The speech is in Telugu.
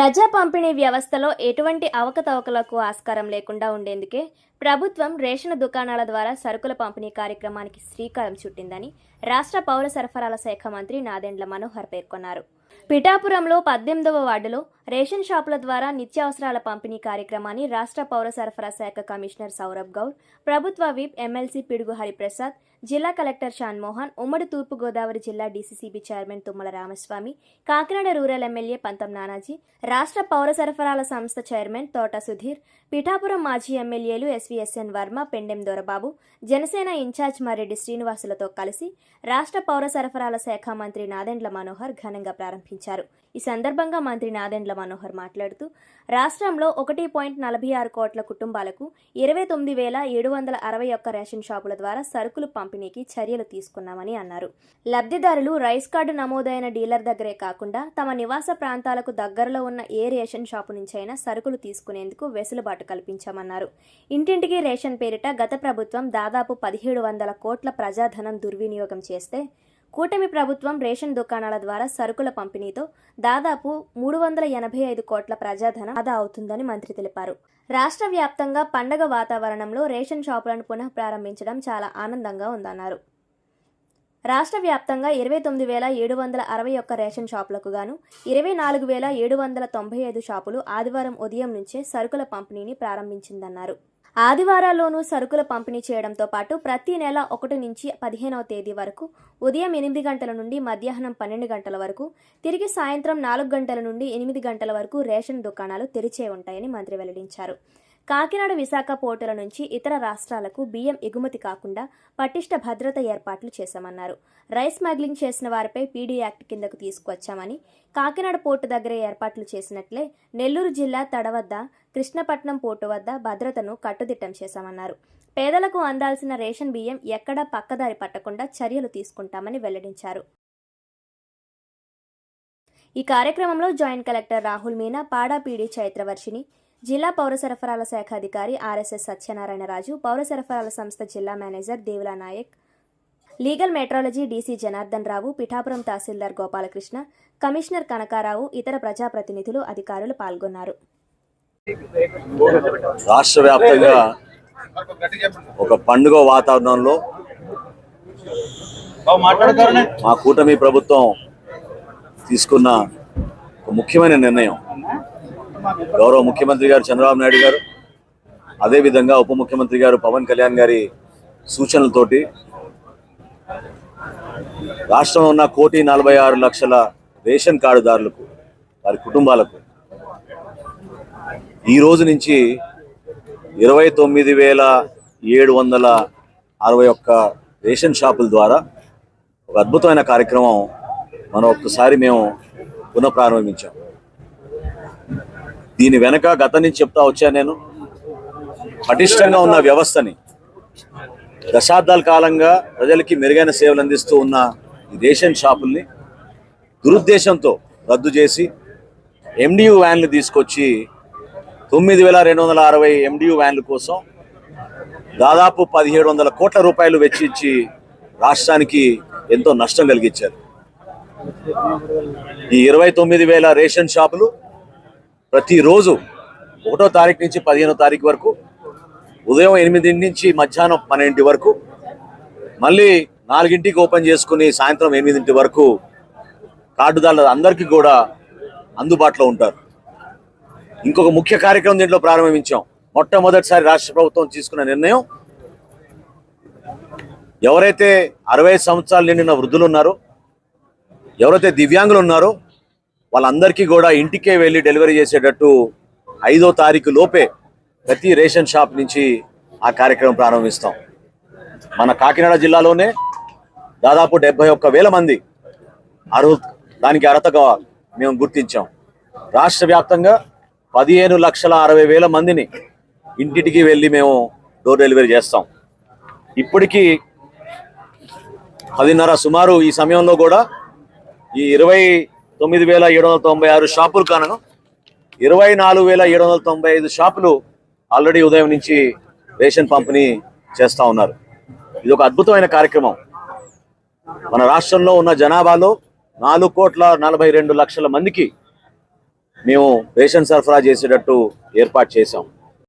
ప్రజా పంపిణీ వ్యవస్థలో ఎటువంటి అవకతవకలకు ఆస్కారం లేకుండా ఉండేందుకే ప్రభుత్వం రేషన్ దుకాణాల ద్వారా సరుకుల పంపిణీ కార్యక్రమానికి శ్రీకారం చుట్టిందని రాష్ట్ర పౌర సరఫరాల శాఖ మంత్రి నాదెండ్ల మనోహర్ పేర్కొన్నారు. పిఠాపురంలో పద్దెనిమిదవ వార్డులో రేషన్ షాపుల ద్వారా నిత్యావసరాల పంపిణీ కార్యక్రమాన్ని రాష్ట్ర పౌర సరఫరా శాఖ కమిషనర్ సౌరభ్ గౌడ్ ప్రభుత్వ విప్ ఎమ్మెల్సీ పిడుగు హరిప్రసాద్ జిల్లా కలెక్టర్ షాన్మోహన్ ఉమ్మడి తూర్పుగోదావరి జిల్లా DCCB chairman Tummala Ramaswamy Kakinada rural MLA Pantham Nanaji రాష్ట్ర పౌర సరఫరాల సంస్థ చైర్మన్ తోట సుధీర్ పిఠాపురం మాజీ ఎమ్మెల్యేలు ఎస్వీఎస్ఎన్ వర్మ పెండెం దొరబాబు జనసేన ఇన్ఛార్జ్ మర్రెడ్డి శ్రీనివాసులతో కలిసి రాష్ట్ర పౌర సరఫరాల శాఖ మంత్రి నాదెండ్ల మనోహర్ ఘనంగా ప్రారంభించారు ఈ సందర్భంగా మంత్రి నాదెండ్ల మనోహర్ మాట్లాడుతూ రాష్ట్రంలో ఒకటి పాయింట్ నలభై ఆరు కోట్ల కుటుంబాలకు ఇరవై తొమ్మిది వేల ఏడు వందల అరవై ఒక్క రేషన్ షాపుల ద్వారా సరుకులు పంపిణీకి చర్యలు తీసుకున్నామని అన్నారు. లబ్ధిదారులు రైస్ కార్డు నమోదైన డీలర్ దగ్గరే కాకుండా తమ నివాస ప్రాంతాలకు దగ్గరలో ఉన్న ఏ రేషన్ షాపు నుంచైనా సరుకులు తీసుకునేందుకు వెసులుబాటు కల్పించామన్నారు. ఇంటింటికి రేషన్ పేరిట గత ప్రభుత్వం దాదాపు పదిహేడు వందల కోట్ల ప్రజాధనం దుర్వినియోగం చేస్తే కూటమి ప్రభుత్వం రేషన్ దుకాణాల ద్వారా సరుకుల పంపిణీతో దాదాపు మూడు వందల ఎనభై ఐదు కోట్ల ప్రజాధనం ఆదా అవుతుందని మంత్రి తెలిపారు. రాష్ట్ర వ్యాప్తంగా పండగ వాతావరణంలో రేషన్ షాపులను పునః ప్రారంభించడం చాలా ఆనందంగా ఉందన్నారు. రాష్ట్ర వ్యాప్తంగా ఇరవై తొమ్మిది వేల ఏడు వందల అరవై ఒక్క రేషన్ షాపులకు గాను ఇరవై నాలుగు వేల ఏడు వందల తొంభై ఐదు షాపులు ఆదివారం ఉదయం నుంచే సరుకుల పంపిణీని ప్రారంభించిందన్నారు. ఆదివారాల్లోనూ సరుకుల పంపిణీ చేయడంతో పాటు ప్రతి నెల ఒకటి నుంచి పదిహేనవ తేదీ వరకు ఉదయం ఎనిమిది గంటల నుండి మధ్యాహ్నం పన్నెండు గంటల వరకు తిరిగి సాయంత్రం నాలుగు గంటల నుండి ఎనిమిది గంటల వరకు రేషన్ దుకాణాలు తెరిచే ఉంటాయని మంత్రి వెల్లడించారు. కాకినాడ విశాఖ పోర్టుల నుంచి ఇతర రాష్ట్రాలకు బియ్యం ఎగుమతి కాకుండా పటిష్ట భద్రత ఏర్పాట్లు చేశామన్నారు. రైస్ స్మగ్లింగ్ చేసిన వారిపై పీడీ యాక్ట్ కిందకు తీసుకువచ్చామని కాకినాడ పోర్టు దగ్గర ఏర్పాట్లు చేసినట్లే నెల్లూరు జిల్లా తడవద్ద కృష్ణపట్నం పోర్టు వద్ద భద్రతను కట్టుదిట్టం చేశామన్నారు. పేదలకు అందాల్సిన రేషన్ బియ్యం ఎక్కడా పక్కదారి పట్టకుండా చర్యలు తీసుకుంటామని వెల్లడించారు. ఈ కార్యక్రమంలో జాయింట్ కలెక్టర్ రాహుల్ మీనా పాడాపీడి చైత్రవర్షిని జిల్లా పౌర సరఫరాల శాఖ అధికారి ఆర్ఎస్ఎస్ సత్యనారాయణ రాజు పౌర సరఫరాల సంస్థ జిల్లా manager Devula Nayak legal metrology DC Janardhan Rao Pithapuram తహసీల్దార్ గోపాలకృష్ణ కమిషనర్ కనకారావు ఇతర ప్రజాప్రతినిధులు అధికారులు పాల్గొన్నారు. రాష్ట్ర వ్యాప్తంగా ఒక పండుగ వాతావరణంలో మా కూటమి ప్రభుత్వం తీసుకున్న ఒక ముఖ్యమైన నిర్ణయం. గౌరవ ముఖ్యమంత్రి గారు చంద్రబాబు నాయుడు గారు అదేవిధంగా ఉప ముఖ్యమంత్రి గారు పవన్ కళ్యాణ్ గారి సూచనలతోటి రాష్ట్రంలో ఉన్న కోటి నలభై ఆరు లక్షల రేషన్ కార్డుదారులకు వారి కుటుంబాలకు ఈ రోజు నుంచి ఇరవై తొమ్మిది వేల ఏడు వందల అరవై ఒక్క రేషన్ షాపుల ద్వారా ఒక అద్భుతమైన కార్యక్రమం మనం ఒక్కసారి మేము పునఃప్రారంభించాం. దీని వెనక గత నుంచి చెప్తా వచ్చా నేను? పటిష్టంగా ఉన్న వ్యవస్థని దశాబ్దాల కాలంగా ప్రజలకి మెరుగైన సేవలు అందిస్తూ ఉన్న ఈ రేషన్ షాపుల్ని దురుద్దేశంతో రద్దు చేసి ఎండియు వ్యాన్లు తీసుకొచ్చి తొమ్మిది వేల రెండు వందల అరవై ఎండియు వ్యాన్ల కోసం దాదాపు పదిహేడు వందల కోట్ల రూపాయలు వెచ్చించి రాష్ట్రానికి ఎంతో నష్టం కలిగించారు. ఈ ఇరవై తొమ్మిది వేల రేషన్ షాపులు ప్రతిరోజు ఒకటో తారీఖు నుంచి పదిహేనో తారీఖు వరకు ఉదయం ఎనిమిది నుంచి మధ్యాహ్నం పన్నెండింటి వరకు మళ్ళీ నాలుగింటికి ఓపెన్ చేసుకుని సాయంత్రం ఎనిమిదింటి వరకు కార్డుదారులు అందరికీ కూడా అందుబాటులో ఉంటారు. ఇంకొక ముఖ్య కార్యక్రమం దీంట్లో ప్రారంభించాం. మొట్టమొదటిసారి రాష్ట్ర ప్రభుత్వం తీసుకున్న నిర్ణయం ఎవరైతే అరవై సంవత్సరాలు నిండిన వృద్ధులు ఉన్నారో ఎవరైతే దివ్యాంగులు ఉన్నారో వాళ్ళందరికీ కూడా ఇంటికే వెళ్ళి డెలివరీ చేసేటట్టు ఐదో తారీఖు లోపే ప్రతి రేషన్ షాప్ నుంచి ఆ కార్యక్రమం ప్రారంభిస్తాం. మన కాకినాడ జిల్లాలోనే దాదాపు డెబ్బై ఒక్క వేల మంది అర్హత దానికి అర్హతగా మేము గుర్తించాం. రాష్ట్ర వ్యాప్తంగా పదిహేను లక్షల అరవై వేల మందిని ఇంటింటికి వెళ్ళి మేము డోర్ డెలివరీ చేస్తాం. ఇప్పటికీ పదిన్నర సుమారు ఈ సమయంలో కూడా ఈ ఇరవై తొమ్మిది వేల ఏడు వందల తొంభై ఆరు షాపులు కానను ఇరవై నాలుగు వేల ఏడు వందల తొంభై ఐదు షాపులు ఆల్రెడీ ఉదయం నుంచి రేషన్ పంపిణీ చేస్తూ ఉన్నారు. ఇది ఒక అద్భుతమైన కార్యక్రమం. మన రాష్ట్రంలో ఉన్న జనాభాలో నాలుగు కోట్ల నలభై రెండు లక్షల మందికి మేము రేషన్ సరఫరా చేసేటట్టు ఏర్పాటు చేశాం.